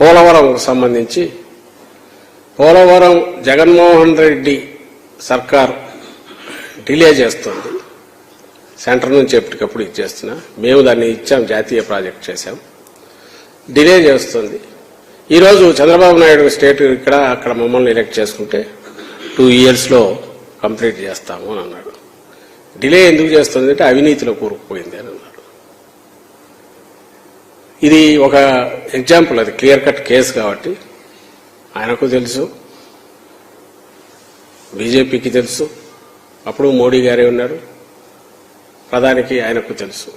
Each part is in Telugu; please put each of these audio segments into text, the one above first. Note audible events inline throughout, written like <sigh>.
పోలవరంకు సంబంధించి. పోలవరం జగన్మోహన్ రెడ్డి సర్కార్ డిలే చేస్తుంది. సెంటర్ నుంచి ఎప్పటికప్పుడు ఇచ్చేస్తున్నా మేము దాన్ని ఇచ్చాం జాతీయ ప్రాజెక్ట్ చేశాం. డిలే చేస్తుంది. ఈరోజు చంద్రబాబు నాయుడు స్టేట్ ఇక్కడ అక్కడ మమ్మల్ని ఎలక్ట్ చేసుకుంటే టూ ఇయర్స్లో కంప్లీట్ చేస్తాము అని అన్నాడు. డిలే ఎందుకు చేస్తుంది అంటే అవినీతిలో కూరుకుపోయింది అని అన్నాడు. ఇది ఒక ఎగ్జాంపుల్ అది క్లియర్ కట్ కేసు కాబట్టి ఆయనకు తెలుసు బీజేపీకి తెలుసు అప్పుడు మోడీ గారే ఉన్నారు ప్రధానికి ఆయనకు తెలుసు.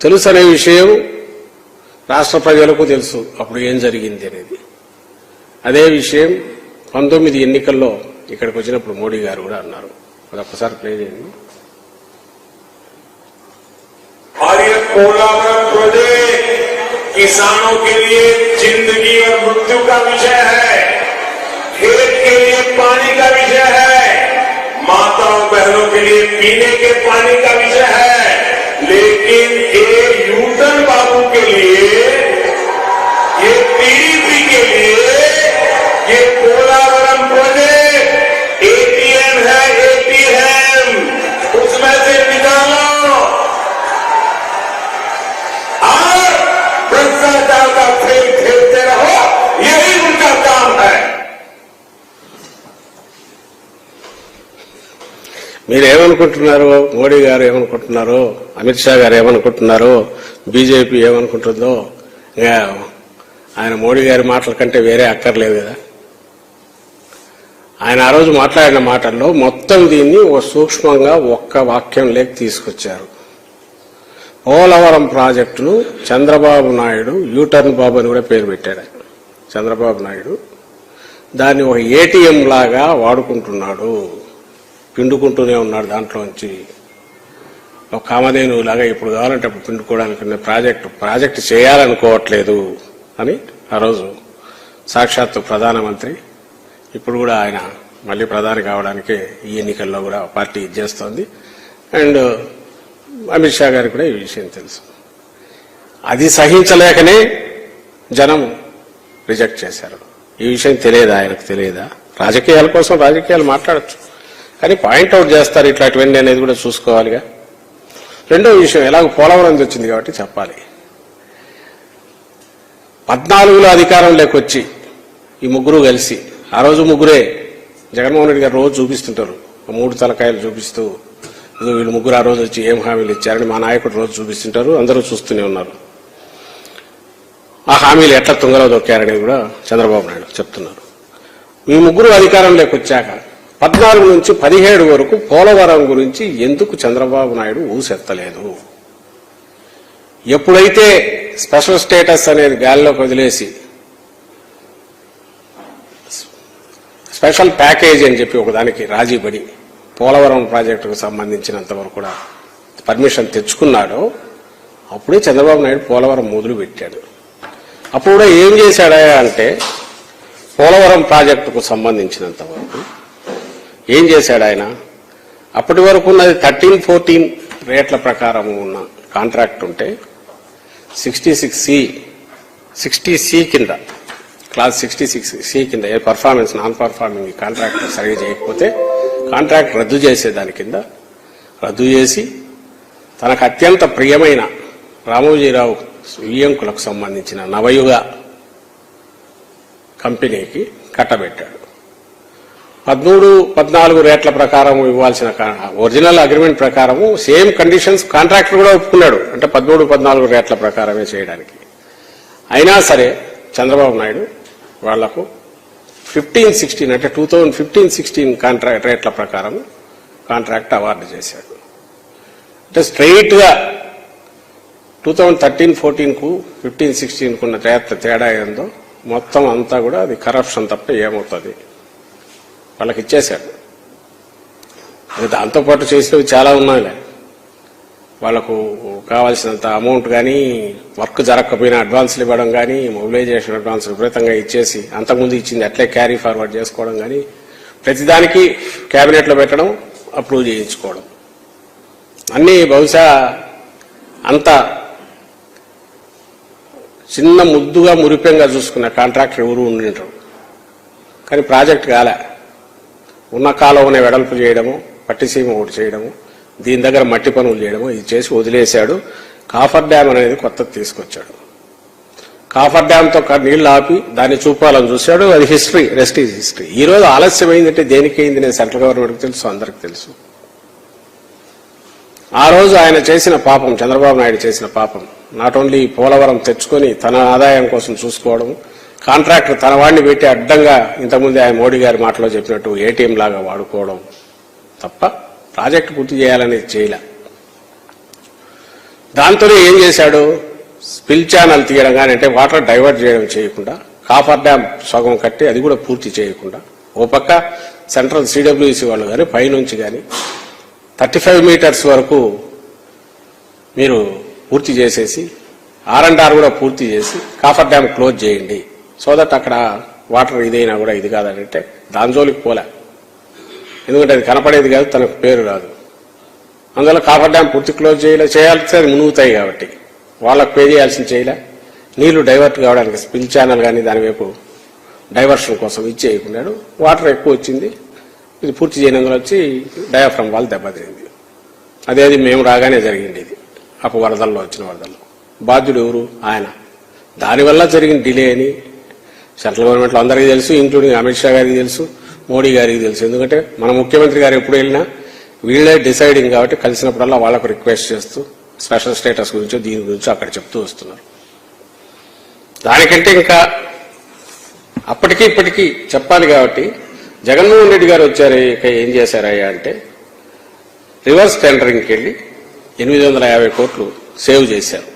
తెలుసు అనే విషయం రాష్ట్ర ప్రజలకు తెలుసు అప్పుడు ఏం జరిగింది అనేది. అదే విషయం పంతొమ్మిది ఎన్నికల్లో ఇక్కడికి వచ్చినప్పుడు మోడీ గారు కూడా అన్నారు. అది ఒక్కసారి ప్లే చేయండి. और पोलावरम प्रोजेक्ट किसानों के लिए ज़िंदगी और मृत्यु का विषय है। खेत के लिए पानी का विषय है। माताओं बहनों के लिए पीने के पानी का विषय है। लेकिन ये यूटन बाबू के लिए, ये टीडीपी के लिए మీరు ఏమనుకుంటున్నారు మోడీ గారు ఏమనుకుంటున్నారో? అమిత్ షా గారు ఏమనుకుంటున్నారో? బీజేపీ ఏమనుకుంటుందో? ఆయన మోడీ గారి మాటల కంటే వేరే అక్కర్లేదు కదా. ఆయన ఆ రోజు మాట్లాడిన మాటల్లో మొత్తం దీన్ని ఒక సూక్ష్మంగా ఒక్క వాక్యం లేక తీసుకొచ్చారు. పోలవరం ప్రాజెక్టును చంద్రబాబు నాయుడు యూటర్న్ బాబు అని కూడా పేరు పెట్టాడు చంద్రబాబు నాయుడు. దాన్ని ఒక ఏటీఎం లాగా వాడుకుంటున్నాడు. పిండుకుంటూనే ఉన్నాడు దాంట్లోంచి. ఒక కామధేను లాగా ఇప్పుడు కావాలంటే అప్పుడు పిండుకోవడానికి ఉన్న ప్రాజెక్టు ప్రాజెక్టు చేయాలనుకోవట్లేదు అని ఆ రోజు సాక్షాత్తు ప్రధానమంత్రి ఇప్పుడు కూడా ఆయన మళ్ళీ ప్రధాని కావడానికి ఈ ఎన్నికల్లో కూడా పార్టీ ఇచ్చేస్తోంది అండ్ అమిత్ షా గారికి కూడా ఈ విషయం తెలుసు. అది సహించలేకనే జనం రిజెక్ట్ చేశారు. ఈ విషయం తెలియదా? ఆయనకు తెలియదా? రాజకీయాల కోసం రాజకీయాలు మాట్లాడచ్చు. కానీ పాయింట్అవుట్ చేస్తారు ఇట్లాంటివన్నీ అనేది కూడా చూసుకోవాలిగా. రెండో విషయం ఎలాగ పోలవరం వచ్చింది కాబట్టి చెప్పాలి. పద్నాలుగులో అధికారం లేకొచ్చి ఈ ముగ్గురు కలిసి ఆ రోజు ముగ్గురే జగన్మోహన్ రెడ్డి గారు రోజు చూపిస్తుంటారు. మూడు తలకాయలు చూపిస్తూ వీళ్ళు ముగ్గురు ఆ రోజు వచ్చి ఏం హామీలు ఇచ్చారని మా నాయకుడు రోజు చూపిస్తుంటారు అందరూ చూస్తూనే ఉన్నారు. ఆ హామీలు ఎట్లా తుంగలో దొక్కారనేది కూడా చంద్రబాబు నాయుడు చెప్తున్నారు. మీ ముగ్గురు అధికారంలోకి వచ్చాక పద్నాలుగు నుంచి పదిహేడు వరకు పోలవరం గురించి ఎందుకు చంద్రబాబు నాయుడు ఊసెత్తలేదు? ఎప్పుడైతే స్పెషల్ స్టేటస్ అనేది గాలిలోకి వదిలేసి స్పెషల్ ప్యాకేజ్ అని చెప్పి ఒకదానికి రాజీ పడి పోలవరం ప్రాజెక్టుకు సంబంధించినంత వరకు కూడా పర్మిషన్ తెచ్చుకున్నాడో అప్పుడే చంద్రబాబు నాయుడు పోలవరం మొదలు పెట్టాడు. అప్పుడు కూడా ఏం చేశాడా అంటే పోలవరం ప్రాజెక్టుకు సంబంధించినంత వరకు ఏం చేశాడు ఆయన? అప్పటి వరకు ఉన్నది థర్టీన్ ఫోర్టీన్ రేట్ల ప్రకారం ఉన్న కాంట్రాక్ట్ ఉంటే sixty six C sixty C కింద క్లాస్ సిక్స్టీ సిక్స్ సి కింద ఏ పర్ఫార్మెన్స్ నాన్ పర్ఫార్మింగ్ కాంట్రాక్ట్ సరిగా చేయకపోతే కాంట్రాక్ట్ రద్దు చేసే దాని కింద రద్దు చేసి తనకు అత్యంత ప్రియమైన రామోజీరావు వియ్యంకులకు సంబంధించిన నవయుగ కంపెనీకి కట్టబెట్టాడు. పదమూడు పద్నాలుగు రేట్ల ప్రకారం ఇవ్వాల్సిన ఒరిజినల్ అగ్రిమెంట్ ప్రకారము సేమ్ కండిషన్స్ కాంట్రాక్టర్ కూడా ఒప్పుకున్నాడు. అంటే పదమూడు పద్నాలుగు రేట్ల ప్రకారమే చేయడానికి. అయినా సరే చంద్రబాబు నాయుడు వాళ్ళకు ఫిఫ్టీన్ సిక్స్టీన్ అంటే two thousand fifteen sixteen contract రేట్ల ప్రకారం కాంట్రాక్ట్ అవార్డు చేశాడు. అంటే స్ట్రైట్గా టూ థౌజండ్ థర్టీన్ ఫోర్టీన్కు ఫిఫ్టీన్ సిక్స్టీన్కు ఉన్న తేడా తేడా ఏందో మొత్తం అంతా కూడా అది కరప్షన్ తప్ప ఏమవుతుంది. వాళ్ళకి ఇచ్చేశాడు అది దాంతోపాటు చేసినవి చాలా ఉన్నాయిలే. వాళ్ళకు కావాల్సినంత అమౌంట్ కానీ వర్క్ జరగకపోయినా అడ్వాన్స్లు ఇవ్వడం కానీ మొబిలైజేషన్ అడ్వాన్స్ విపరీతంగా ఇచ్చేసి అంతకుముందు ఇచ్చింది అట్లే క్యారీ ఫార్వర్డ్ చేసుకోవడం కానీ ప్రతిదానికి క్యాబినెట్లో పెట్టడం అప్రూవ్ చేయించుకోవడం. అన్నీ బహుశా అంత చిన్న ముద్దుగా మురిపెంగా చూసుకున్న కాంట్రాక్టర్ ఎవరు ఉండింటారు కానీ ప్రాజెక్ట్ కాలే. ఉన్న కాలువని వెడల్పు చేయడము పట్టిసీమ ఒకటి చేయడము దీని దగ్గర మట్టి పనులు చేయడము ఇది చేసి వదిలేశాడు. కాఫర్ డ్యామ్ అనేది కొత్తది తీసుకొచ్చాడు. కాఫర్ డ్యామ్తో నీళ్ళు ఆపి దాన్ని చూపాలని చూశాడు. అది హిస్టరీ రెస్ట్ ఈజ్ హిస్టరీ. ఈ రోజు ఆలస్యమైందంటే దేనికి అయింది నేను సెంట్రల్ గవర్నమెంట్కి తెలుసు అందరికి తెలుసు. ఆ రోజు ఆయన చేసిన పాపం చంద్రబాబు నాయుడు చేసిన పాపం నాట్ ఓన్లీ పోలవరం తెచ్చుకొని తన ఆదాయం కోసం చూసుకోవడం కాంట్రాక్టర్ తన వాడిని పెట్టి అడ్డంగా ఇంతకుముందు ఆయన మోడీ గారి మాటలో చెప్పినట్టు ఏటీఎం లాగా వాడుకోవడం తప్ప ప్రాజెక్టు పూర్తి చేయాలనేది చేయలే. దాంతోనే ఏం చేశాడు? స్పిల్ ఛానల్ తీయడం కానీ అంటే వాటర్ డైవర్ట్ చేయడం చేయకుండా కాఫర్ డ్యామ్ సగం కట్టి అది కూడా పూర్తి చేయకుండా ఓ పక్క సెంట్రల్ సిడబ్ల్యూసి వాళ్ళు కానీ పైనుంచి కానీ థర్టీ ఫైవ్ మీటర్స్ వరకు మీరు పూర్తి చేసేసి ఆర్ అండ్ ఆర్ కూడా పూర్తి చేసి కాఫర్ డ్యామ్ క్లోజ్ చేయండి. సో దట్ అక్కడ వాటర్ ఇదైనా కూడా ఇది కాదంటే దాని జోలికి పోలే. ఎందుకంటే అది కనపడేది కాదు తనకు పేరు రాదు. అందువల్ల కాఫర్ డ్యామ్ పూర్తి క్లోజ్ చేయలే చేయాల్సి అది మునుగుతాయి కాబట్టి. వాళ్ళకు పే చేయాల్సింది చేయలే. నీళ్ళు డైవర్ట్ కావడానికి స్పిల్ ఛానల్ కానీ దాని వైపు డైవర్షన్ కోసం ఇచ్చేయకున్నాడు. వాటర్ ఎక్కువ వచ్చింది. ఇది పూర్తి చేయనందులో వచ్చి డయాఫ్రమ్ వాళ్ళు దెబ్బతింది అదే అది మేము రాగానే జరిగింది ఇది. అప్పుడు వరదల్లో వచ్చిన వరదల్లో. బాధ్యుడు ఎవరు? ఆయన. దానివల్ల జరిగిన డిలే అని సెంట్రల్ గవర్నమెంట్లో అందరికీ తెలుసు ఇంక్లూడింగ్ అమిత్ షా గారికి తెలుసు మోడీ గారికి తెలుసు. ఎందుకంటే మన ముఖ్యమంత్రి గారు ఎప్పుడు వెళ్ళినా వీళ్ళే డిసైడింగ్ కాబట్టి కలిసినప్పుడల్లా వాళ్ళకు రిక్వెస్ట్ చేస్తూ స్పెషల్ స్టేటస్ గురించో దీని గురించో అక్కడ చెప్తూ వస్తున్నారు. దానికంటే ఇంకా అప్పటికి ఇప్పటికీ చెప్పాలి కాబట్టి జగన్మోహన్ రెడ్డి గారు వచ్చారు ఇక ఏం చేశారయ్యా అంటే రివర్స్ టెండరింగ్కి వెళ్ళి ఎనిమిది వందల యాభై కోట్లు సేవ్ చేశారు.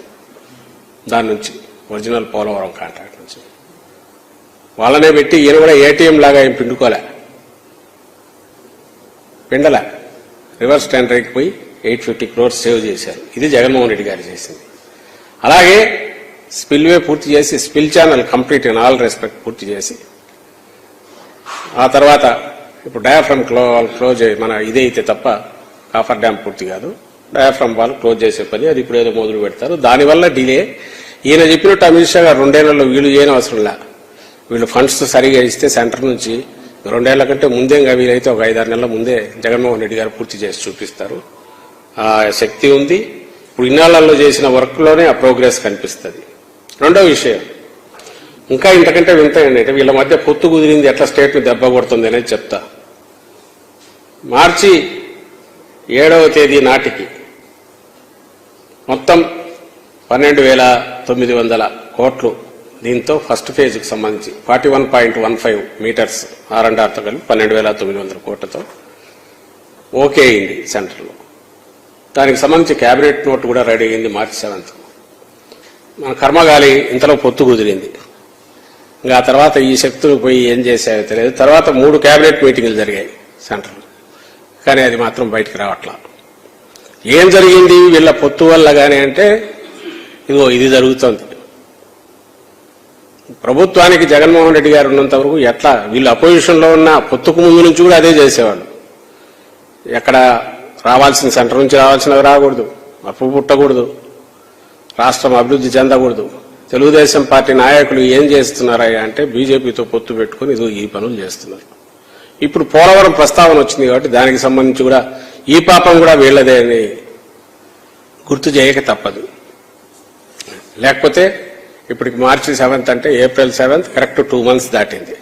దాని నుంచి ఒరిజినల్ పోలవరం కాంట్రాక్ట్. వాళ్ళనే పెట్టి ఈయన కూడా ఏటీఎం లాగా ఏం పిండుకోలే. పిండలే. రివర్స్ టెండర్కి పోయి ఎయిట్ ఫిఫ్టీ క్రోర్స్ సేవ్ చేశారు. ఇది జగన్మోహన్ రెడ్డి గారు చేసింది. అలాగే స్పిల్వే పూర్తి చేసి spill channel complete in all respect పూర్తి చేసి ఆ తర్వాత ఇప్పుడు డయాఫ్రమ్ క్లో క్లోజ్ అయ్యి- మన ఇదైతే తప్ప కాఫర్ డ్యామ్ పూర్తి కాదు. డయాఫ్రమ్ వాళ్ళు క్లోజ్ చేసే పని అది ఇప్పుడు ఏదో మొదలు పెడతారు. దానివల్ల డిలే. ఈయన చెప్పినట్టు అమిత్ షా గారు రెండేళ్ళలో వీళ్ళు చేయని అవసరం లే. వీళ్ళు ఫండ్స్ సరిగా ఇస్తే సెంటర్ నుంచి రెండేళ్ళ కంటే ముందే ఇంకా వీలైతే ఒక ఐదారు నెలల ముందే జగన్మోహన్ రెడ్డి గారు పూర్తి చేసి చూపిస్తారు. ఆ శక్తి ఉంది. ఇప్పుడు ఇన్నాళ్ళలో చేసిన వర్క్లోనే ఆ ప్రోగ్రెస్ కనిపిస్తుంది. రెండో విషయం. ఇంకా ఇంతకంటే వింత ఏంటంటే వీళ్ళ మధ్య పొత్తు కుదిరింది ఎట్లా స్టేట్ని దెబ్బ కొడుతుంది అనేది చెప్తా. మార్చి ఏడవ తేదీ నాటికి మొత్తం పన్నెండు వేల తొమ్మిది వందల కోట్లు దీంతో ఫస్ట్ ఫేజ్కి సంబంధించి forty one point one five metres R and ఆర్తో కలిపి పన్నెండు వేల తొమ్మిది వందల కోట్లతో ఓకే అయింది సెంటర్లో. దానికి సంబంధించి కేబినెట్ నోట్ కూడా రెడీ అయింది మార్చి సెవెంత్ మన కర్మగాలి ఇంతలో పొత్తు కుదిరింది. ఇంకా ఆ తర్వాత ఈ శక్తులు పోయి ఏం చేశాయో తెలియదు. తర్వాత మూడు కేబినెట్ మీటింగ్లు జరిగాయి సెంటర్లో. కానీ అది మాత్రం బయటకు రావట్లా. ఏం జరిగింది వీళ్ళ పొత్తు వల్ల కానీ అంటే ఇదిగో ఇది జరుగుతుంది. ప్రభుత్వానికి జగన్మోహన్ రెడ్డి గారు ఉన్నంత వరకు ఎట్లా వీళ్ళు అపోజిషన్లో ఉన్న పొత్తుకు ముందు నుంచి కూడా అదే చేసేవాళ్ళు. ఎక్కడ రావాల్సిన సెంటర్ నుంచి రావాల్సినవి రాకూడదు. అప్పు పుట్టకూడదు. రాష్ట్రం అభివృద్ధి చెందకూడదు. తెలుగుదేశం పార్టీ నాయకులు ఏం చేస్తున్నారయ్యా అంటే బీజేపీతో పొత్తు పెట్టుకుని ఇది ఈ పనులు చేస్తున్నారు. ఇప్పుడు పోలవరం ప్రస్తావన వచ్చింది కాబట్టి దానికి సంబంధించి కూడా ఈ పాపం కూడా వీళ్ళదే అని గుర్తు చేయక తప్పదు. లేకపోతే ఇప్పటికి మార్చి సెవెంత్ అంటే April seventh correct two months దాటింది.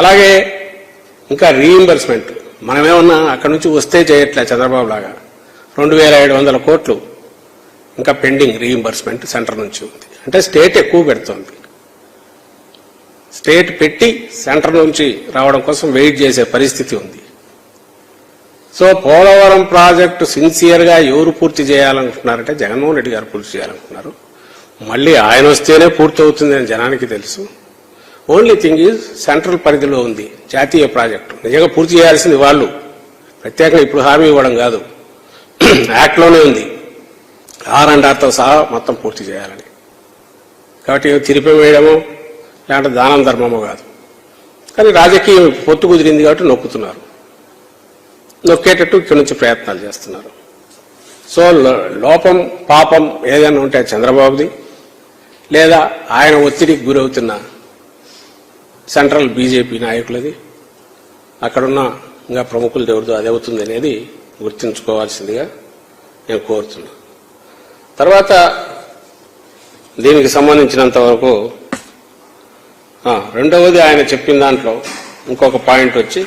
అలాగే ఇంకా రీఇంబర్స్మెంట్ మనమేమన్నా అక్కడి నుంచి వస్తే చేయట్లే చంద్రబాబు లాగా. రెండు వేల ఏడు వందల కోట్లు ఇంకా పెండింగ్ రీఇంబర్స్మెంట్ సెంటర్ నుంచి ఉంది. అంటే స్టేట్ ఎక్కువ పెడుతోంది. స్టేట్ పెట్టి సెంటర్ నుంచి రావడం కోసం వెయిట్ చేసే పరిస్థితి ఉంది. సో పోలవరం ప్రాజెక్టు సిన్సియర్గా ఎవరు పూర్తి చేయాలనుకుంటున్నారంటే జగన్మోహన్ రెడ్డి గారు పూర్తి చేయాలనుకున్నారు మళ్ళీ ఆయన వస్తేనే పూర్తి అవుతుందని జనానికి తెలుసు. ఓన్లీ థింగ్ ఈజ్ సెంట్రల్ పరిధిలో ఉంది జాతీయ ప్రాజెక్టు. నిజంగా పూర్తి చేయాల్సింది వాళ్ళు. ప్రత్యేకంగా ఇప్పుడు హామీ ఇవ్వడం కాదు. <clears throat> యాక్ట్లోనే ఉంది. ఆర్ అండ్ ఆర్తో సహా మొత్తం పూర్తి చేయాలని. కాబట్టి తిరిపి వేయడమో లేదంటే దానం ధర్మమో కాదు. కానీ రాజకీయం పొత్తు కుదిరింది కాబట్టి నొక్కుతున్నారు. నొక్కేటట్టు ఇక్కడి నుంచి ప్రయత్నాలు చేస్తున్నారు. సో లో- లోపం పాపం ఏదైనా ఉంటే చంద్రబాబుది లేదా ఆయన ఒత్తిడికి గురవుతున్న సెంట్రల్ బీజేపీ నాయకులది అక్కడున్న ఇంకా ప్రముఖులు ఎవరిదో అది అవుతుంది అనేది గుర్తుంచుకోవాల్సిందిగా నేను కోరుతున్నా తర్వాత దీనికి సంబంధించినంత వరకు రెండవది ఆయన చెప్పిన దాంట్లో ఇంకొక పాయింట్ వచ్చి